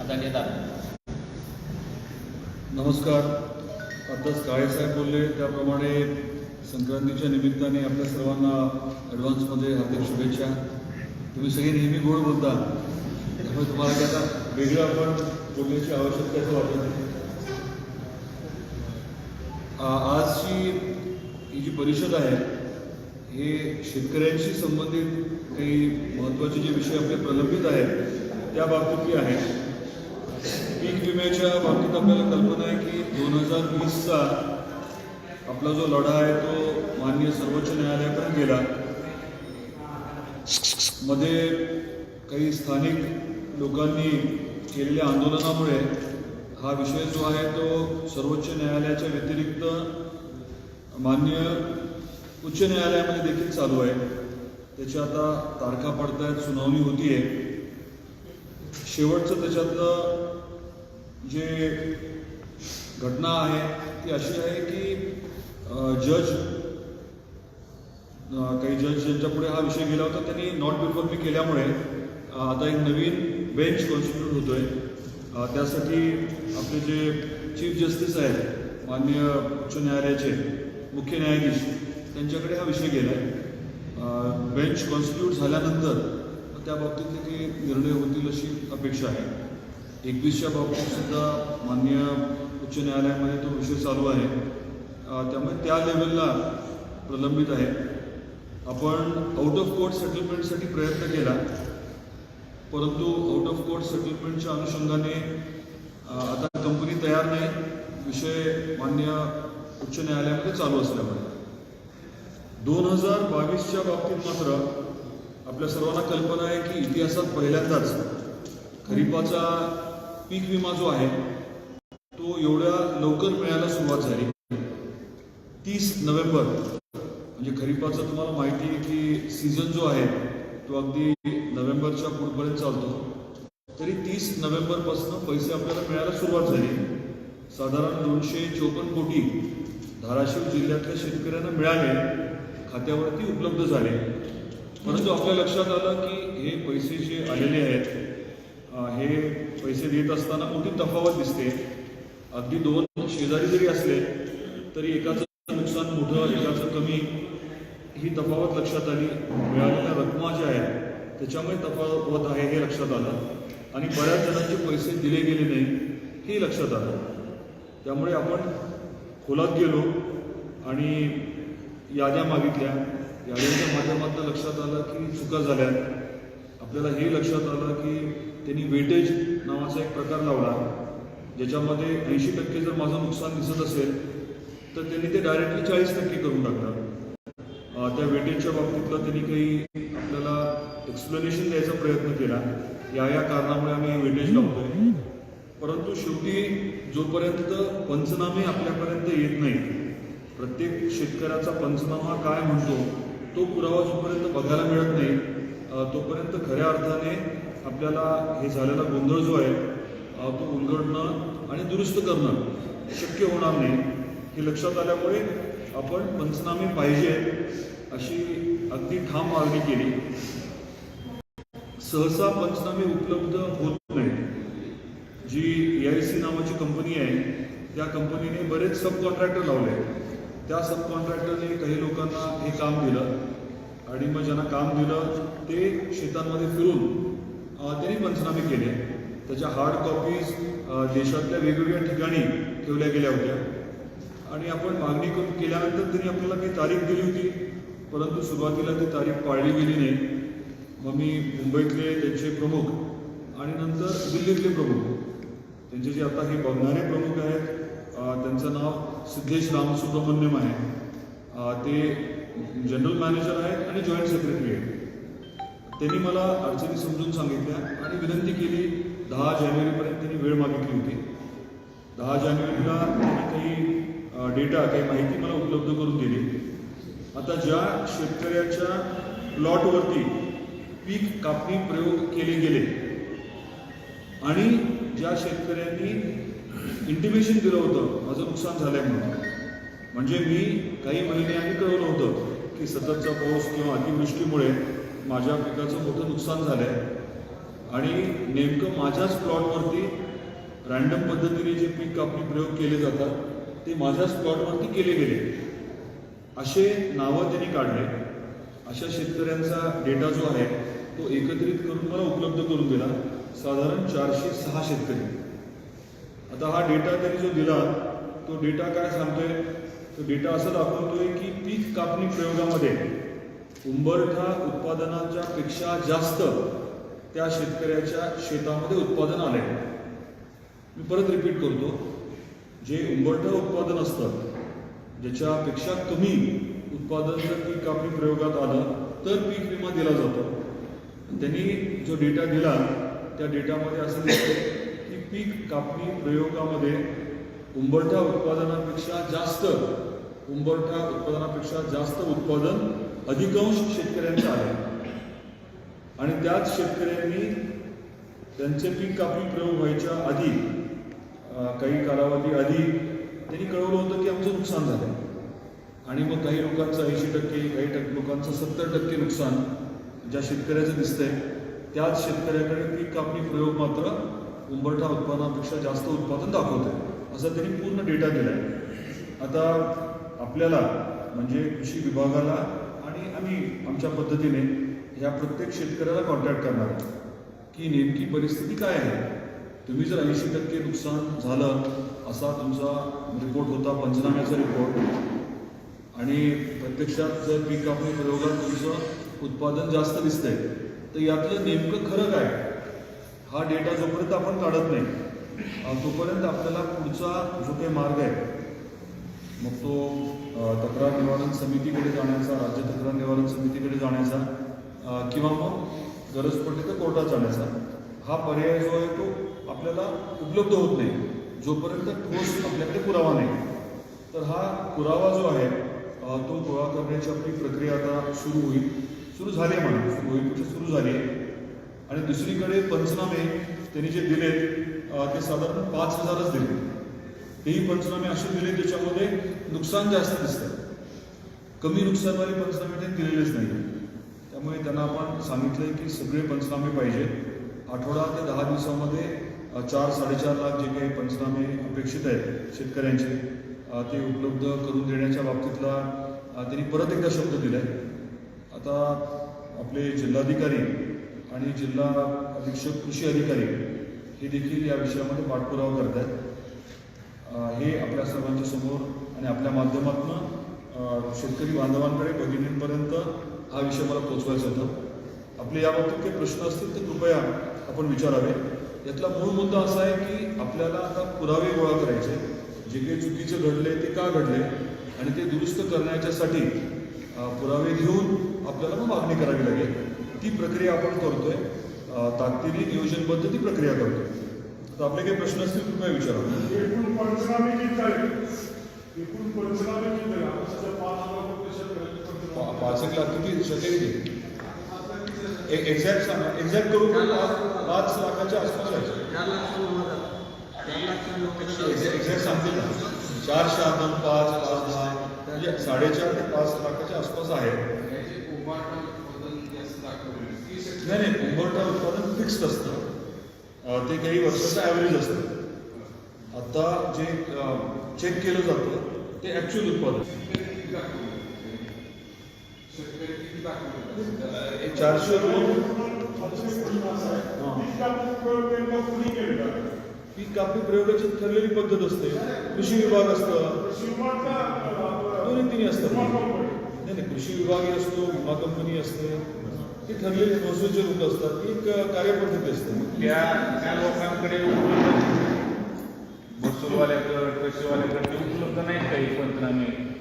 आता दादा नमस्कार. आताच काळेसाहेब बोलले त्याप्रमाणे संक्रांतीच्या निमित्ताने आपल्या सर्वांना ॲडव्हान्समध्ये हार्दिक शुभेच्छा. तुम्ही सगळे नेहमी गोड बोलता. त्यामुळे तुम्हाला त्याचा वेगळा वेगळं आपण बोलण्याची आवश्यकता वाटत नाही. आजची ही जी परिषद आहे हे शेतकऱ्यांशी संबंधित काही महत्त्वाचे जे विषय आपले प्रलंबित आहेत त्या बाबतीतली आहे. पीक विम्याच्या बाबतीत आपल्याला कल्पना आहे की दोन हजार वीसचा आपला जो लढा आहे तो माननीय सर्वोच्च न्यायालयापर्यंत गेला. मध्ये काही स्थानिक लोकांनी केलेल्या आंदोलनामुळे हा विषय जो आहे तो सर्वोच्च न्यायालयाच्या व्यतिरिक्त मान्य उच्च न्यायालयामध्ये देखील चालू आहे. त्याच्या आता तारखा पडतायत सुनावणी होतीये. शेवटचं त्याच्यातलं जे घटना आहे ती अशी आहे की जज काही जज यांच्यापुढे हा विषय गेला होता त्यांनी नॉट बिफोर मी केल्यामुळे आता एक नवीन बेंच कॉन्स्टिट्यूट होतोय. त्यासाठी आपले जे चीफ जस्टिस आहेत माननीय उच्च न्यायालयाचे मुख्य न्यायाधीश त्यांच्याकडे हा विषय गेला आहे बेंच कॉन्स्टिट्यूट झाल्यानंतर त्या बाबतीत काही निर्णय होतील अशी अपेक्षा आहे. एकवीसच्या बाबतीतसुद्धा मान्य माननीय उच्च न्यायालयामध्ये तो विषय चालू आहे. त्यामुळे त्या लेवलला प्रलंबित आहे. आपण आउट ऑफ कोर्ट सेटलमेंटसाठी प्रयत्न केला परंतु आउट ऑफ कोर्ट सेटलमेंटच्या अनुषंगाने आता कंपनी तयार नाही. विषय मान्य उच्च न्यायालयामध्ये चालू असल्यामुळे. दोन हजार बावीसच्या बाबतीत मात्र आपल्या सर्वांना कल्पना आहे की इतिहासात पहिल्यांदाच खरीपाचा पीक विमा जो आहे तो एवढ्या लवकर मिळायला सुरुवात झाली. तीस नोव्हेंबर म्हणजे खरीपाचं तुम्हाला माहिती आहे की सीझन जो आहे तो अगदी नोव्हेंबरच्या पुढपर्यंत चालतो. तरी तीस नोव्हेंबरपासून पैसे आपल्याला मिळायला सुरुवात झाली. साधारण दोनशे चोपन्न कोटी धाराशिव जिल्ह्यातल्या शेतकऱ्यांना मिळाले खात्यावरती उपलब्ध झाले. परंतु आपल्या लक्षात आलं की हे पैसे जे आलेले आहेत हे पैसे देत असताना मोठी तफावत दिसते. अगदी दोन शेजारी जरी असले तरी एकाचं नुकसान मोठं एकाचं कमी. ही तफावत लक्षात आली. मिळालेल्या रकमा ज्या आहेत त्याच्यामुळे तफावत आहे हे लक्षात आलं. आणि बऱ्याच जणांचे पैसे दिले गेले नाही हे लक्षात आलं. त्यामुळे आपण खोलात गेलो आणि याद्या मागितल्या. याद्यांच्या माध्यमातून लक्षात आलं की चुका झाल्या. आपल्याला हे लक्षात आलं की त्यांनी वेटेज नावाचा एक प्रकार लावला. ज्याच्यामध्ये ऐंशी टक्के जर माझं नुकसान दिसत असेल तर त्यांनी ते डायरेक्टली चाळीस टक्के करून टाकलं अं, त्या वेटेजच्या बाबतीतला त्यांनी काही आपल्याला एक्सप्लेनेशन द्यायचा प्रयत्न केला. या या कारणामुळे आम्ही वेटेज लावतोय परंतु शेवटी जोपर्यंत पंचनामे आपल्यापर्यंत येत नाही प्रत्येक शेतकऱ्याचा पंचनामा काय म्हणतो तो पुरावा जोपर्यंत बघायला मिळत नाही तोपर्यंत खऱ्या अर्थाने आपल्याला हे झालेला गोंधळ जो आहे तो उलगडणं आणि दुरुस्त करणं शक्य होणार नाही. हे लक्षात आल्यामुळे आपण पंचनामे पाहिजे अशी अगदी ठाम मागणी केली. सहसा पंचनामे उपलब्ध होत नाहीत जी ए आय सी नावाची कंपनी आहे त्या कंपनीने बरेच सब कॉन्ट्रॅक्टर लावले. त्या सब कॉन्ट्रॅक्टरने काही लोकांना हे काम दिलं आणि मग ज्यांना काम दिलं ते शेतांमध्ये फिरून त्यांनी पंचनामे केले. त्याच्या हार्ड कॉपीज देशातल्या वेगवेगळ्या ठिकाणी ठेवल्या गेल्या होत्या. आणि आपण मागणी करून केल्यानंतर त्यांनी आपल्याला काही तारीख दिली होती. परंतु सुरुवातीला ती तारीख पाळली गेली नाही. मग मी मुंबईतले त्यांचे प्रमुख आणि नंतर दिल्लीतले प्रमुख. त्यांचे जे आता हे बघणारे प्रमुख आहेत त्यांचं नाव सिद्धेश रामसुब्रमण्यम आहे. ते जनरल मॅनेजर आहेत आणि जॉईंट सेक्रेटरी आहेत. त्यांनी मला अडचणी समजून सांगितल्या आणि विनंती केली दहा जानेवारीपर्यंत त्यांनी वेळ मागितली होती. दहा जानेवारीला त्यांनी काही डेटा काही माहिती मला उपलब्ध करून दिली. आता ज्या शेतकऱ्याच्या प्लॉटवरती पीक कापणी प्रयोग केले गेले आणि ज्या शेतकऱ्यांनी इंटिमेशन दिलं होतं माझं नुकसान झालंय म्हणून. म्हणजे मी काही महिने आधी कळवलं होतं की सततचा पाऊस किंवा अतिवृष्टीमुळे माझ्या पिकाचं मोठं नुकसान झालं आहे आणि नेमकं माझ्याच प्लॉटवरती रॅन्डम पद्धतीने जे पीक कापणी प्रयोग केले जातात ते माझ्याच प्लॉटवरती केले गेले. असे नावं त्यांनी काढले. अशा शेतकऱ्यांचा डेटा जो आहे तो एकत्रित करून मला उपलब्ध करून दिला. साधारण चारशे सहा शेतकरी. आता हा डेटा त्यांनी जो दिला तो डेटा काय सांगतोय? तो डेटा असं दाखवतोय की पीक कापणी प्रयोगामध्ये उंबरठा उत्पादनाच्या पेक्षा जास्त त्या शेतकऱ्याच्या शेतामध्ये उत्पादन आले मी परत रिपीट करतो. जे उंबरठा उत्पादन असतं ज्याच्यापेक्षा कमी उत्पादन जर पीक कापणी प्रयोगात आलं तर पीक विमा दिला जातो. त्यांनी जो डेटा दिला त्या डेटामध्ये असं दिसतं की पीक कापणी प्रयोगामध्ये उंबरठा उत्पादनापेक्षा जास्त उंबरठा उत्पादनापेक्षा जास्त उत्पादन अधिकांश शेतकऱ्यांचं आहे. आणि त्याच शेतकऱ्यांनी त्यांचे पीक कापणी प्रयोग व्हायच्या आधी काही कालावधी आधी त्यांनी कळवलं होतं की आमचं नुकसान झालं आणि मग काही लोकांचं ऐंशी टक्के काही टक्के लोकांचं सत्तर टक्के नुकसान ज्या शेतकऱ्याचं दिसतंय त्याच शेतकऱ्याकडे पीक कापणी प्रयोग मात्र उंबरठा उत्पादनापेक्षा जास्त उत्पादन दाखवत आहे असा त्यांनी पूर्ण डेटा दिला आहे आता आपल्याला म्हणजे कृषी विभागाला आणि आम्ही आमच्या पद्धतीने ह्या प्रत्येक शेतकऱ्याला कॉन्टॅक्ट करणार की नेमकी परिस्थिती काय आहे? तुम्ही जर ऐंशी टक्के नुकसान झालं असा तुमचा रिपोर्ट होता पंचनाम्याचा रिपोर्ट आणि प्रत्यक्षात जर पीक कापणी प्रयोगात तुमचं उत्पादन जास्त दिसतंय तर यातलं नेमकं खरं काय? हा डेटा जोपर्यंत आपण काढत नाही तोपर्यंत आपल्याला पुढचा जो काही मार्ग आहे मग तो तक्रार निवारण समितीकडे जाण्याचा राज्य तक्रार निवारण समितीकडे जाण्याचा किंवा मग गरज पडली तर कोर्टात जाण्याचा हा पर्याय जो आहे तो आपल्याला उपलब्ध होत नाही. जोपर्यंत ठोस आपल्याकडे पुरावा नाही. तर हा पुरावा जो आहे तो गोळा करण्याची आपली प्रक्रिया आता सुरू होईल. सुरू झाली आहे म्हणा. सुरू होईल सुरू झाली आहे? आणि दुसरीकडे पंचनामे त्यांनी जे दिले ते साधारण पाच हजारच दिले तेही पंचनामे असे दिले त्याच्यामध्ये नुकसान जास्त दिसतं. कमी नुकसानवाले पंचनामे त्यांनी दिलेलेच नाही त्यामुळे त्यांना आपण सांगितलंय की सगळे पंचनामे पाहिजे. आठवडा ते दहा दिवसामध्ये चार साडेचार लाख जे काही पंचनामे अपेक्षित आहेत शेतकऱ्यांचे ते उपलब्ध करून देण्याच्या बाबतीतला त्यांनी परत एकदा शब्द दिलाय. आता आपले जिल्हाधिकारी आणि जिल्हा अधीक्षक कृषी अधिकारी हे देखील या विषयामध्ये पाठपुरावा करत आहेत हे आपल्या सर्वांच्या समोर आणि आपल्या माध्यमातून शेतकरी बांधवांकडे भगिनींपर्यंत हा विषय मला पोचवायचा होता. आपले याबाबतीत काही प्रश्न असतील तर कृपया आपण विचारावे. यातला मूळ मुद्दा असा आहे की आपल्याला आता पुरावे गोळा करायचे. जे काही चुकीचे घडले ते का घडले? आणि ते दुरुस्त करण्याच्यासाठी पुरावे घेऊन आपल्याला मग मागणी करावी लागेल. ती प्रक्रिया आपण करतोय. अ, ताकदीने नियोजनबद्ध ती प्रक्रिया करतोय. तर आपले काही प्रश्न असतील कृपया विचारा एकूण पंचनामे किती झाले एकूण पंचनामे किती झाले आता सध्या पाच हज़ार रुपये शेतकऱ्यांचे पंचनामे पा- पाच एक। लाख किती किती एक्झॅक्ट सांगा एक्झॅक्ट करून पाच पाच लाखाच्या आसपास आहे एक्झॅक्ट सांगतील ना। चार शहाण्णव पाच पाच दहा म्हणजे साडेचार ते पाच लाखाच्या आसपास आहे नाही नाही उंबरठा उत्पादन फिक्स्ड असतं ते काही वर्षाचं ॲव्हरेज असतं. आता जे चेक केलं जातं ते ॲक्च्युअल उत्पादन. एक चारशे पीक कापणी प्रयोगाची ठरलेली पद्धत असते. कृषी विभाग असतं. दोन्ही तिन्ही असतं नाही नाही कृषी विभागही असतो विमा कंपनी असते. ती ठरलेली महसूलचे रूप असतात? ती एक कार्यपद्धती असते. त्या त्या लोकांकडे उपलब्ध महसूलवाल्याकडे पैसेवाल्याकडे उपलब्ध नाही काही पंचनामे